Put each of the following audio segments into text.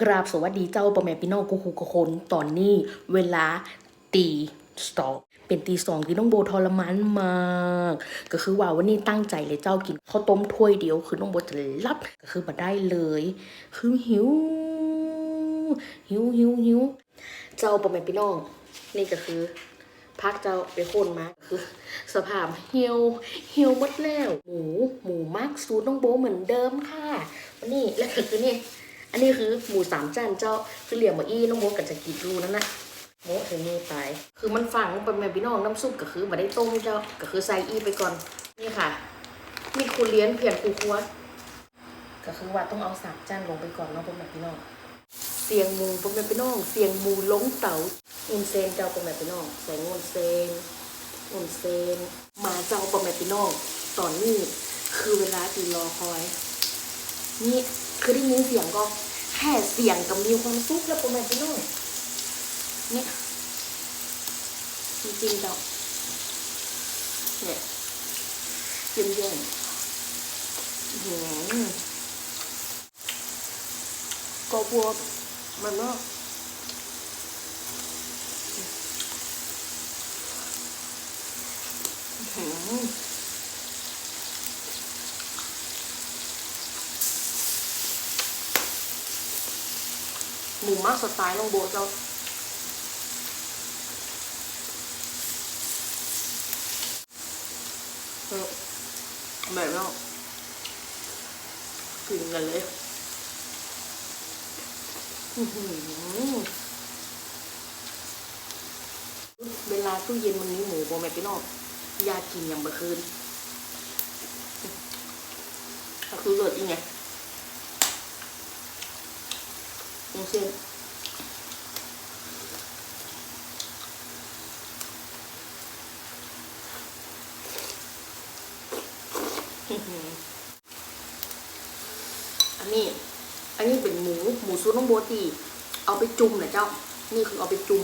กราบสวัสดีเจ้าประแม่พี่น้องกูคูกคนตอนนี้เวลาตีสองเป็นตีสองที่น้องโบทรมานมาก ก็คือว่าวันนี้ตั้งใจเลยเจ้ากินข้าวต้มถ้วยเดียว คือน้องโบจะรับก็คือมาได้เลย คือหิว หิวหิวหิวเจ้าประแม่พี่น้อง นี่ก็คือพักเจ้าไปโคนมาคือ สภาพเหี่ยวเหี่ยวหมดแล้ว หมูหมูมักสูตรน้องโบเหมือนเดิมค่ะวันนี้แล้วก็คือนี่ อันนี้คือหมูสามจานเจ้าคือเหลี่ยมมาอี้น้องโบกับจะกินรูนั่นนะโมถึงนี่ไป คือมันฝังเป็นแม่พี่น้องน้ำซุปก็คือมาได้ต้มเจ้าก็คือใส่อี้ไปก่อนนี่ค่ะ มีคูเลี้ยนเพียนคูคัวก็คือว่าต้องเอาสามจานลงไปก่อนเนาะเป็นแม่พี่น้องเสียงมูเป็นแม่พี่น้องเสียงมูล้งเต๋าอุนเซนเจ้าเป็นแม่พี่น้องใส่งวนเซนอุนเซนมาเจ้าเป็นแม่พี่น้องตอนนี้คือเวลาที่รอคอยนี่ คือได้ยินเสียงก็แค่เสียงกับมีความสุขแล้วประมาณพี่น้องเนี่ยจริงๆเจ้าเนี่ยเย็นเย็นๆหือก็บวมันเนาะอื้ หมูมักสไตล์น้องโบเจ้าเออแบบนี้กินกันเลยเวลาตู้เย็นมันนี้หมูโบแม่พี่น้องยากินอย่างเมื่อคืนก็คือเลิศอีไงอย่าง เช่นอันนี้ อันนี้เป็นหมู หมูซูน้องโบตีเอาไปจุ่มนะเจ้า นี่คือเอาไปจุ่ม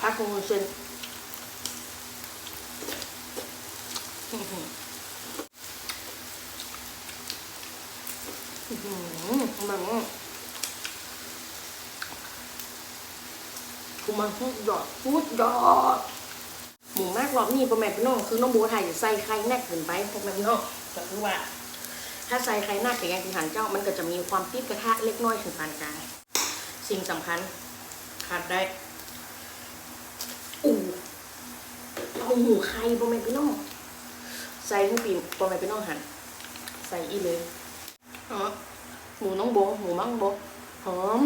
พักของเซน อื้อหืออื้อหือแบบว่าคือมันพูดยอดพูดยอดหมูมากรอบนี้ประแม่พี่น้องคือน้องโบไทยจะใส่ไข่แน่เกินไปพวกแม่พี่น้องก็คือว่า ถ้าใส่ไข่หน้าแต่ยังคือหันเจ้ามันก็จะมีความปิดกระทะเล็กน้อยถึงปานกลางสิ่งสำคัญขาดได้อูเอาหมูไข่ประแม่พี่น้อง ใส่ให้ปีปอไปเป็นน้องหันใส่อีเลยอ๋อหมูน้องโบหมูมังโบหอม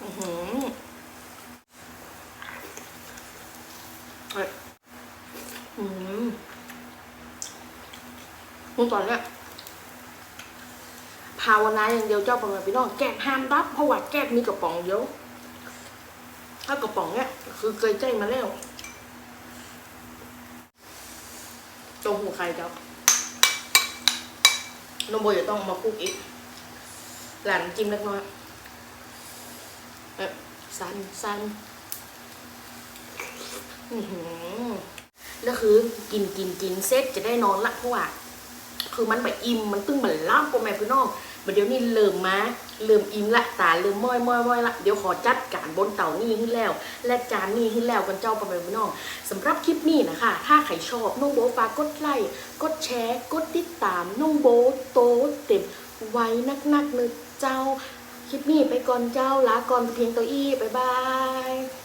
อือหือเอ้ยอืมมึงตอนเนี้ยภาวนาอย่างเดียวเจ้าประมาพี่น้องแกะห้ามรับเพราะว่าแกะมีกระป๋องเยอะถ้ากระป๋องเนี้ยคือเคยใจมาแล้ว จงหูใครเจ้าน้องโบจะต้องเอามาคลุกอีก หลานจิ้มเล็กน้อยเอ๊ะสันสันแล้วคือกินกินกินเซ็ตจะได้นอนละเพราะว่า คือมันแบบอิ่มมันตึงเหมือนล่ามพ่อแม่พี่น้องมาเดี๋ยวนี้เริ่มมาเริ่มอิ่มละตาเริ่มม้อยม้อยม้อยละเดี๋ยวขอจัดการบนเต่านี่ขึ้นแล้ว และจานนี่ขึ้นแล้วกันเจ้าพ่อแม่พี่น้องสำหรับคลิปนี้นะคะ ถ้าใครชอบน้องโบฝากกดไลค์กดแชร์กดติดตามน้องโบโตเต็มไว้นักๆเลยเจ้าคลิปนี้ไปก่อนเจ้าลาก่อนเพียงตัวอี้บ๊ายบาย